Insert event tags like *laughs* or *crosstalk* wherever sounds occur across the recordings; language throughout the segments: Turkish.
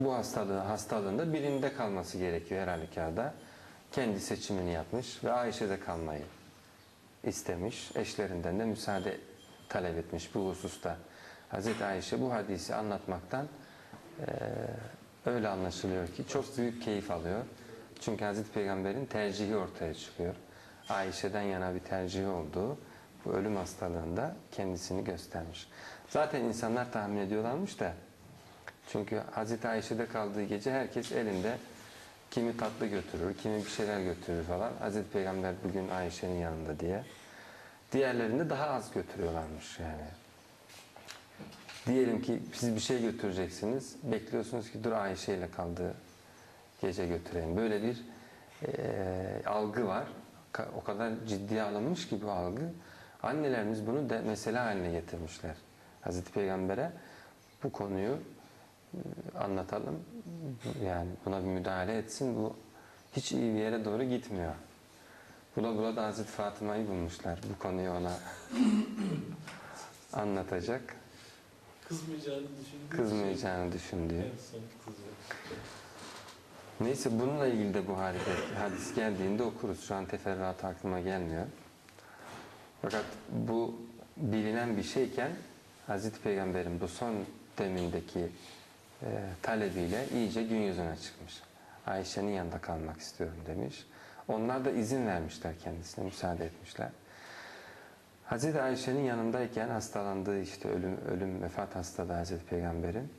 bu hastalığı hastalığında birinde kalması gerekiyor her halükarda. Kendi seçimini yapmış ve Ayşe'de kalmayı istemiş. Eşlerinden de müsaade talep etmiş bu hususta. Hazreti Ayşe bu hadisi anlatmaktan eee, öyle anlaşılıyor ki çok büyük keyif alıyor. Çünkü Hazreti Peygamber'in tercihi ortaya çıkıyor. Ayşe'den yana bir tercihi olduğu bu ölüm hastalığında kendisini göstermiş. Zaten insanlar tahmin ediyorlarmış da çünkü Hazreti Ayşe'de kaldığı gece herkes elinde kimi tatlı götürür, kimi bir şeyler götürür falan. Hazreti Peygamber bugün Ayşe'nin yanında diye. Diğerlerinde daha az götürüyorlarmış yani. Diyelim ki siz bir şey götüreceksiniz. Bekliyorsunuz ki dur Ayşe ile kaldığı gece götüreyim. Böyle bir eee, algı var. O kadar ciddiye alınmış ki bu algı. Annelerimiz bunu de mesele haline getirmişler. Hazreti Peygamber'e bu konuyu e, anlatalım. Yani buna bir müdahale etsin. Bu hiç iyi bir yere doğru gitmiyor. Bula bula da Hazreti Fatıma'yı bulmuşlar. Bu konuyu ona *laughs* anlatacak. Kızmayacağını düşündüğü Kızmayacağını düşündüğü. Neyse bununla ilgili de bu hadis, hadis geldiğinde okuruz. Şu an teferruat aklıma gelmiyor. Fakat bu bilinen bir şeyken Hazreti Peygamber'in bu son demindeki e, talebiyle iyice gün yüzüne çıkmış. Ayşe'nin yanında kalmak istiyorum demiş. Onlar da izin vermişler kendisine, müsaade etmişler. Hazreti Ayşe'nin yanındayken hastalandığı işte ölüm, ölüm vefat hastalığı Hazreti Peygamber'in.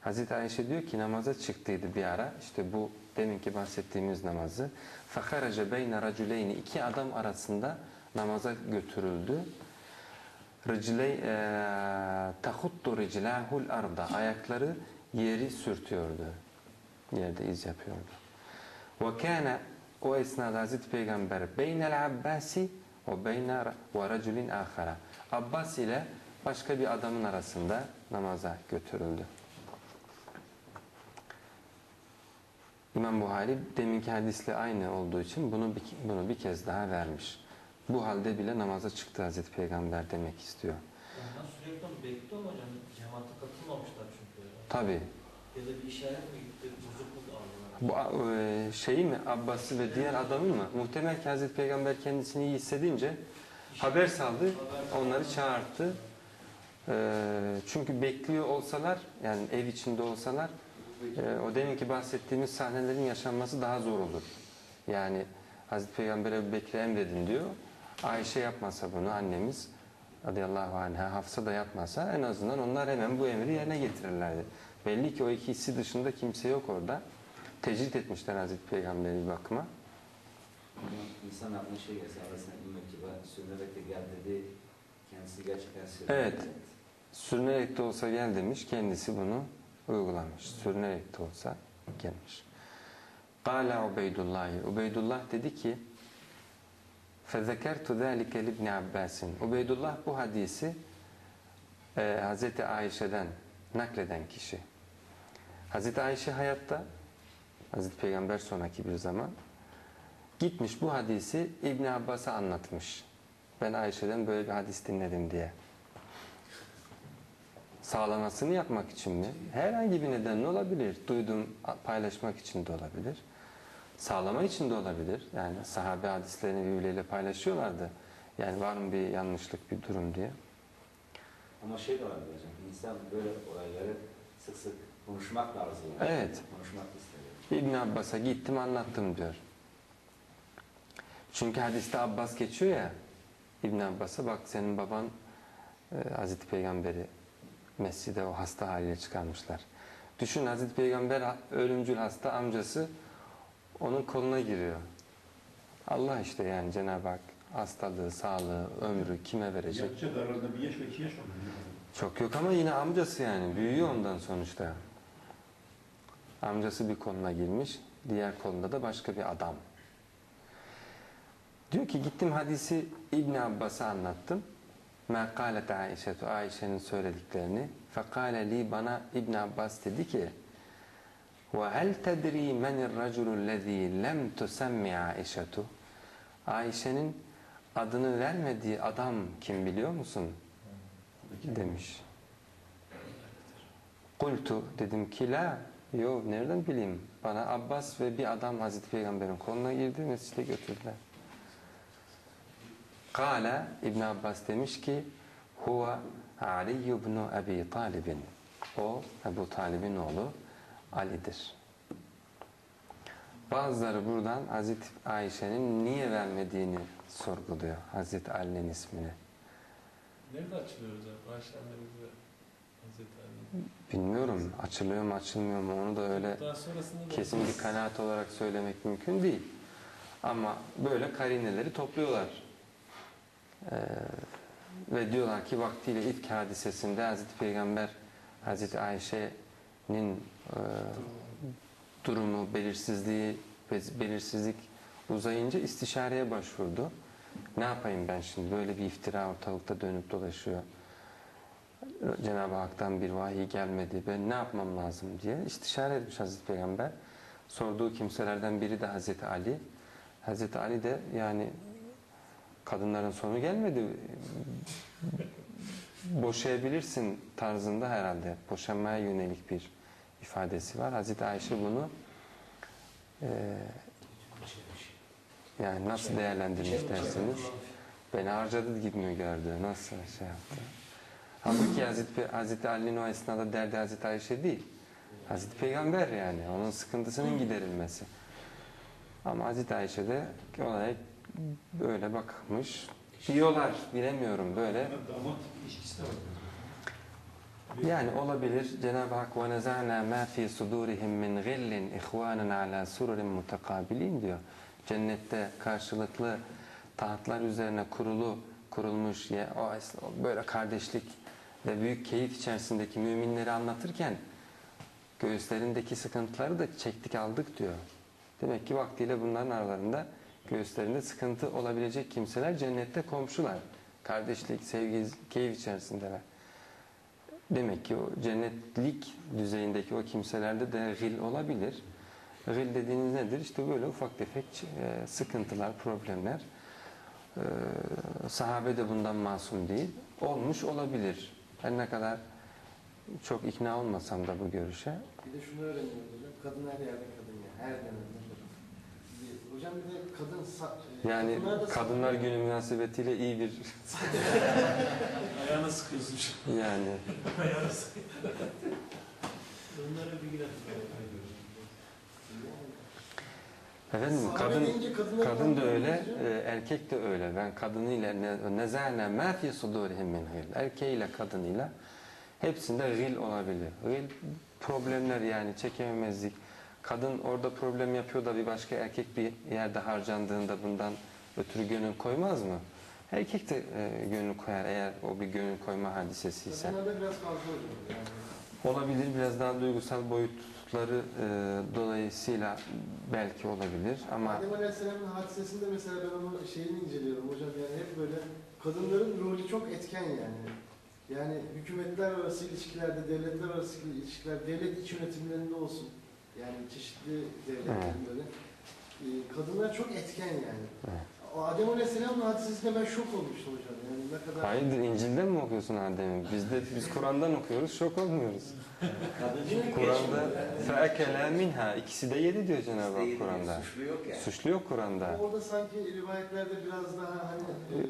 Hazreti Ayşe diyor ki namaza çıktıydı bir ara. İşte bu deminki bahsettiğimiz namazı. فَخَرَجَ بَيْنَ رَجُلَيْنِ iki adam arasında namaza götürüldü. Ricley tahuttu riclahul arda ayakları yeri sürtüyordu. Yerde iz yapıyordu. Ve kana o esnada Hazreti Peygamber beynel Abbasi ve beyne ve raculin ahara. Abbas ile başka bir adamın arasında namaza götürüldü. İmam Buhari deminki hadisle aynı olduğu için bunu bir, bunu bir kez daha vermiş. Bu halde bile namaza çıktı Hazreti Peygamber demek istiyor. Ondan sürekli onu bekliyor mu hocam? Cemaate katılmamışlar çünkü. Tabi Ya da bir işaret mi gitti? Bozukluk bu e, şeyi mi Abbas'ı ve diğer adamı mı? Muhtemel ki Hazreti Peygamber kendisini iyi hissedince haber saldı, onları çağırdı. E, çünkü bekliyor olsalar yani ev içinde olsalar e, o deminki bahsettiğimiz sahnelerin yaşanması daha zor olur. Yani Hazreti Peygamber'e Bekir'e emredin diyor. Ayşe yapmasa bunu annemiz radıyallahu anh'a Hafsa da yapmasa en azından onlar hemen bu emri yerine getirirlerdi. Belli ki o ikisi dışında kimse yok orada. Tecrit etmişler Hazreti Peygamber'i bir bakıma. İnsan aklına şey gelse arasına inmek gibi sürünerek de gel dedi. Kendisi gerçekten sürünerek. Evet. Sürünerek de olsa gel demiş. Kendisi bunu uygulamış. Sürünerek de olsa gelmiş. Kâle Ubeydullah. Ubeydullah dedi ki فَذَكَرْتُ ذَٰلِكَ لِبْنِ عَبَّاسٍ Ubeydullah bu hadisi e, Hazreti Ayşe'den nakleden kişi. Hazreti Ayşe hayatta Hazreti Peygamber sonraki bir zaman gitmiş bu hadisi İbn Abbas'a anlatmış. Ben Ayşe'den böyle bir hadis dinledim diye. Sağlamasını yapmak için mi? Herhangi bir neden olabilir. Duydum paylaşmak için de olabilir. Sağlama için de olabilir. Yani sahabe hadislerini birbirleriyle paylaşıyorlardı. Yani var mı bir yanlışlık, bir durum diye. Ama şey de var hocam. İnsan böyle olayları sık sık konuşmak lazım. Yani. Evet. Konuşmak istiyor. İbn Abbas'a gittim anlattım diyor. Çünkü hadiste Abbas geçiyor ya. İbn Abbas'a bak senin baban e, Hazreti Peygamber'i mescide o hasta haliyle çıkarmışlar. Düşün Hazreti Peygamber ölümcül hasta amcası onun koluna giriyor. Allah işte yani Cenab-ı Hak hastalığı, sağlığı, ömrü kime verecek? Yakacak arada bir yaş ve iki yaş var. Çok yok ama yine amcası yani. Büyüyor ondan sonuçta. Amcası bir koluna girmiş. Diğer kolunda da başka bir adam. Diyor ki gittim hadisi İbn Abbas'a anlattım. Ma kalet Aişetu Ayşe'nin söylediklerini. Fekale li bana İbn Abbas dedi ki hel tedri menir raculu lezî lem tusemmi Aişetu Ayşe'nin adını vermediği adam kim biliyor musun? demiş. Kultu dedim ki la Yok nereden bileyim? Bana Abbas ve bir adam Hazreti Peygamber'in koluna girdi mescide götürdüler. Kale İbn Abbas demiş ki Huve Ali ibn Abi Talib'in. O Ebu Talib'in oğlu Ali'dir. Bazıları buradan Hazreti Ayşe'nin niye vermediğini sorguluyor. Hazreti Ali'nin ismini. Nerede açılıyor hocam? Ayşe annemiz ve Hazreti Ali. Bilmiyorum açılıyor mu açılmıyor mu onu da öyle da kesin bir kanaat olarak söylemek mümkün değil. Ama böyle karineleri topluyorlar. Ee, ve diyorlar ki vaktiyle ilk hadisesinde Hazreti Peygamber Hazreti Ayşe'nin e, durumu, belirsizliği belirsizlik uzayınca istişareye başvurdu. Ne yapayım ben şimdi? Böyle bir iftira ortalıkta dönüp dolaşıyor. Cenab-ı Hak'tan bir vahiy gelmedi. Ben ne yapmam lazım diye istişare etmiş Hazreti Peygamber. Sorduğu kimselerden biri de Hazreti Ali. Hazreti Ali de yani kadınların sonu gelmedi. Boşayabilirsin tarzında herhalde. Boşanmaya yönelik bir ifadesi var. Hazreti Ayşe bunu eee, yani nasıl değerlendirmiş dersiniz? Beni harcadı gibi mi gördü? Nasıl şey yaptı? Halbuki Hazreti, Hazreti Ali'nin o esnada derdi Hazreti Ayşe değil. Hazreti Peygamber yani. Onun sıkıntısının giderilmesi. Ama Hazreti Ayşe de olaya böyle bakmış. Diyorlar bilemiyorum böyle. Damat ilişkisi de var. Yani olabilir. Cenab-ı Hak ve nezana ma fi sudurihim min gillin ihwanan ala sururin mutakabilin diyor. Cennette karşılıklı tahtlar üzerine kurulu kurulmuş ya o böyle kardeşlik ve büyük keyif içerisindeki müminleri anlatırken göğüslerindeki sıkıntıları da çektik aldık diyor. Demek ki vaktiyle bunların aralarında göğüslerinde sıkıntı olabilecek kimseler cennette komşular. Kardeşlik, sevgi, keyif içerisindeler. Demek ki o cennetlik düzeyindeki o kimselerde de gil olabilir. Gil dediğiniz nedir? İşte böyle ufak tefek e, sıkıntılar, problemler. E, sahabe de bundan masum değil. Olmuş olabilir. Her ne kadar çok ikna olmasam da bu görüşe. Bir de şunu öğreniyoruz hocam. Kadın her yerde kadın ya. Her dönemde Hocam bir de kadın e, Yani kadınlar Günü münasebetiyle iyi bir ayağına sıkıyorsun şu yani an. Ayağına sıkıyorsun. Bunlara bir girelim. efendim kadın Kadın da öyle, e, erkek de öyle. Ben kadınıyla ne- nezâne mâ fî sudûrihim min gil. Erkeğiyle kadınıyla hepsinde gil olabilir. Gil problemler yani çekememezlik. Kadın orada problem yapıyor da bir başka erkek bir yerde harcandığında bundan ötürü gönül koymaz mı? Erkek de e, gönül koyar eğer o bir gönül koyma hadisesi ise. Kadınlarda biraz fazla hocam. Yani. Olabilir biraz daha duygusal boyutları e, dolayısıyla belki olabilir ama Adem Aleyhisselam'ın hadisesinde mesela ben onun şeyini inceliyorum hocam yani hep böyle kadınların rolü çok etken yani. Yani hükümetler arası ilişkilerde, devletler arası ilişkiler, devlet iç yönetimlerinde olsun. Yani çeşitli devletlerin böyle. Ee, kadınlar çok etken yani. Evet. O Adem Aleyhisselam'ın hadisesinde ben şok olmuştum hocam. Yani ne kadar... Hayırdır İncil'den mi okuyorsun Adem'i? Biz de biz Kur'an'dan okuyoruz, şok olmuyoruz. Kur'an'da feekele minha ikisi de yedi diyor Cenab-ı Hak Kur'an'da. Suçlu yok yani. Suçlu yok Kur'an'da. Orada sanki rivayetlerde biraz daha hani e,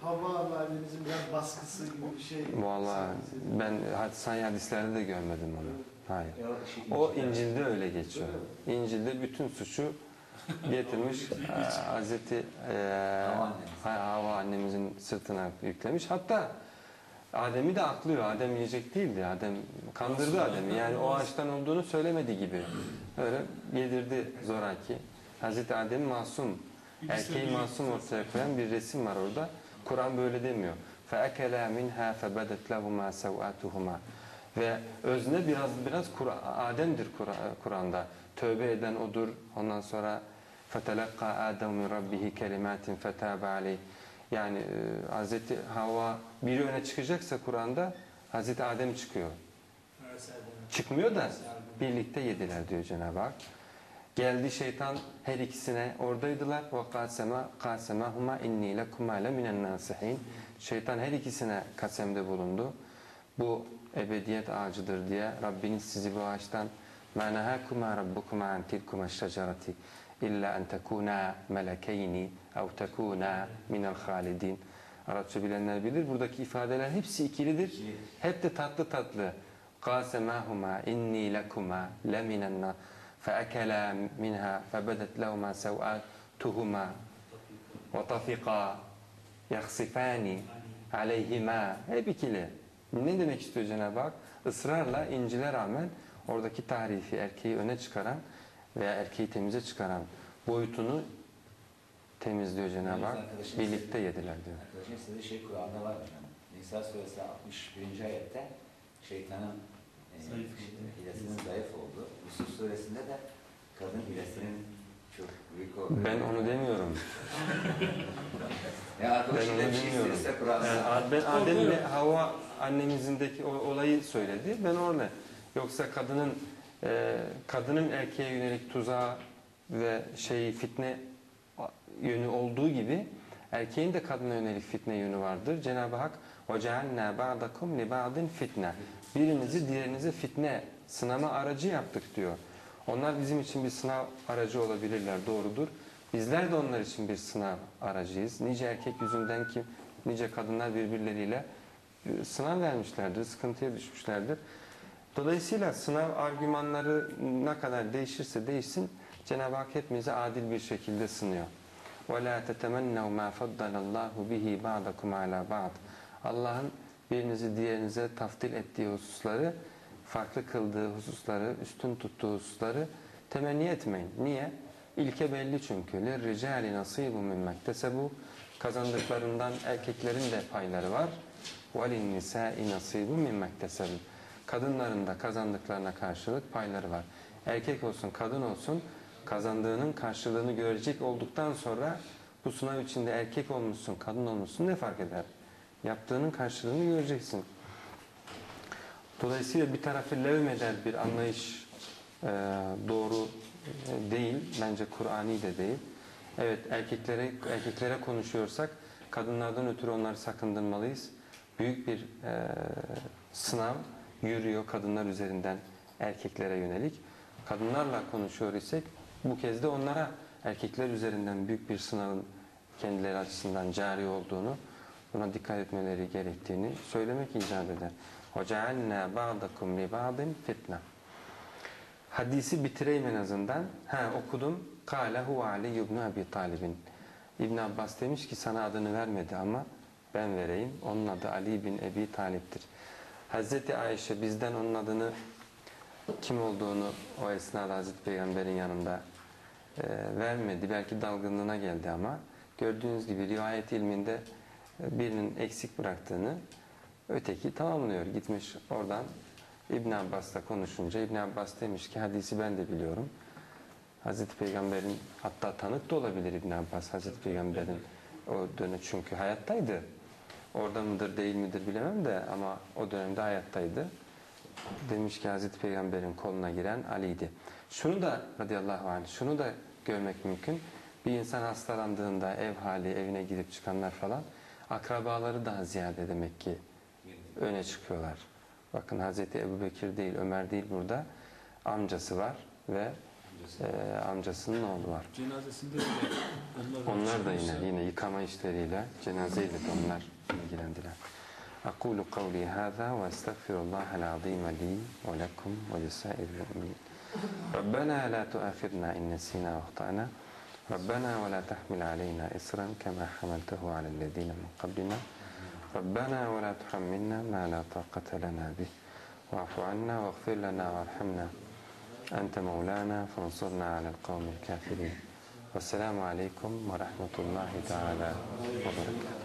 Havva validemizin biraz baskısı gibi bir şey. Vallahi sanki. ben had- sahih hadislerde de görmedim onu. Hayır. Ya şey- O İncil'de öyle geçiyor. İncil'de bütün suçu getirmiş e, Hazreti e, Havva Havva annemizin sırtına yüklemiş. Hatta Adem'i de aklıyor. Adem yiyecek değildi. Adem kandırdı Adem'i. Yani o ağaçtan olduğunu söylemedi gibi. Öyle yedirdi zoraki. Hazreti Adem masum. Erkeği masum ortaya koyan bir resim var orada. Kur'an böyle demiyor. فَاَكَلَا مِنْهَا فَبَدَتْ لَهُمَا سَوْآتُهُمَا Ve özne biraz biraz Kur- Adem'dir Kur- Kur'an'da. Tövbe eden odur. Ondan sonra فَتَلَقَّى آدَمُ مِنْ رَبِّهِ كَلِمَاتٍ فَتَابَ عَلَيْهِ Yani e, Hazreti Havva biri öne çıkacaksa Kur'an'da Hazreti Adem çıkıyor. Çıkmıyor da birlikte yediler diyor Cenab-ı Hak. Geldi şeytan her ikisine oradaydılar. Ve kasema kasemahuma inni lekuma le minen nasihin. Şeytan her ikisine kasemde bulundu. Bu ebediyet ağacıdır diye Rabbiniz sizi bu ağaçtan ما نهاكما ربكما عن تلكما الشجرة إلا أن تكونا ملكين أو تكونا من الخالدين Arapça bilenler bilir. Buradaki ifadeler hepsi ikilidir. Hep de tatlı tatlı. قاسماهما إني لكما لمن النار فأكلا منها فبدت لهما سوآتهما وطفقا يخصفان عليهما hep ikili. Ne demek istiyor Cenab-ı Hak? Israrla İncil'e rağmen oradaki tarifi erkeği öne çıkaran veya erkeği temize çıkaran boyutunu temizliyor Cenab-ı Hak. Birlikte yediler diyor. Arkadaşın istediği şey Kur'an'da var hocam. Nisa suresi 61. ayette şeytanın e, hilesinin zayıf olduğu. Yusuf suresinde de kadın hilesinin çok büyük olduğu. Ben onu demiyorum. *laughs* Ya arkadaşın Ben ne onu bir şey bilmiyorum. isterse Kur'an'da. Yani Ad- ben Adem ile Havva annemizindeki o olayı söyledi. Ben orada. Yoksa kadının e, kadının erkeğe yönelik tuzağı ve şey fitne yönü olduğu gibi erkeğin de kadına yönelik fitne yönü vardır. Cenab-ı Hak وَجَعَلْنَا بَعْضَكُمْ لِبَعْضٍ fitne. Birinizi diğerinize fitne, sınama aracı yaptık diyor. Onlar bizim için bir sınav aracı olabilirler, doğrudur. Bizler de onlar için bir sınav aracıyız. Nice erkek yüzünden ki nice kadınlar birbirleriyle e, sınav vermişlerdir, sıkıntıya düşmüşlerdir. Dolayısıyla sınav argümanları ne kadar değişirse değişsin Cenab-ı Hak hepimizi adil bir şekilde sınıyor. وَلَا تَتَمَنَّوْا مَا فَضَّلَ اللّٰهُ بِهِ بَعْضَكُمْ عَلَى بَعْضٍ Allah'ın birinizi diğerinize taftil ettiği hususları, farklı kıldığı hususları, üstün tuttuğu hususları temenni etmeyin. Niye? İlke belli çünkü. لِلْرِجَالِ نَصِيبٌ مِنْ مَكْتَسَبُوا Kazandıklarından erkeklerin de payları var. وَلِلْنِسَاءِ نَصِيبٌ مِنْ مَكْتَسَبُوا Kadınların da kazandıklarına karşılık payları var. Erkek olsun, kadın olsun kazandığının karşılığını görecek olduktan sonra bu sınav içinde erkek olmuşsun, kadın olmuşsun ne fark eder? Yaptığının karşılığını göreceksin. Dolayısıyla bir tarafı levmeder bir anlayış e, doğru e, değil. Bence Kur'ani de değil. Evet erkeklere erkeklere konuşuyorsak kadınlardan ötürü onları sakındırmalıyız. Büyük bir e, sınav yürüyor kadınlar üzerinden erkeklere yönelik. Kadınlarla konuşuyor isek bu kez de onlara erkekler üzerinden büyük bir sınavın kendileri açısından cari olduğunu, buna dikkat etmeleri gerektiğini söylemek icap eder. وَجَعَلْنَا بَعْضَكُمْ لِبَعْضٍ fitne. Hadisi bitireyim en azından. Ha okudum. Kâle hu Ali ibn Abi Talib'in. İbn Abbas demiş ki sana adını vermedi ama ben vereyim. Onun adı Ali bin Ebi Talip'tir. Hazreti Ayşe bizden onun adını kim olduğunu o esnada Hazreti Peygamber'in yanında e, vermedi. Belki dalgınlığına geldi ama gördüğünüz gibi rivayet ilminde e, birinin eksik bıraktığını öteki tamamlıyor. Gitmiş oradan İbn Abbas'la konuşunca İbn Abbas demiş ki hadisi ben de biliyorum. Hazreti Peygamber'in hatta tanık da olabilir İbn Abbas Hazreti Peygamber'in o dönem çünkü hayattaydı. Orada mıdır değil midir bilemem de ama o dönemde hayattaydı. Demiş ki Hazreti Peygamber'in koluna giren Ali'ydi. Şunu da radıyallahu anh şunu da görmek mümkün. Bir insan hastalandığında ev hali evine gidip çıkanlar falan akrabaları daha ziyade demek ki öne çıkıyorlar. Bakın Hazreti Ebu Bekir değil Ömer değil burada amcası var ve e, amcasının oğlu var. Cenazesinde bile onlar, Onlar da çıkmışlar. yine yine yıkama işleriyle cenazeyle de onlar ilgilendiler. أقول قولي هذا وأستغفر الله العظيم لي ولكم ولسائر المؤمنين ربنا لا تؤاخذنا إن نسينا وأخطأنا ربنا ولا تحمل علينا إصرا كما حملته على الذين من قبلنا ربنا ولا تحملنا ما لا طاقة لنا به. واعف عنا واغفر لنا وارحمنا. أنت مولانا فانصرنا على القوم الكافرين. والسلام عليكم ورحمة الله تعالى وبركاته.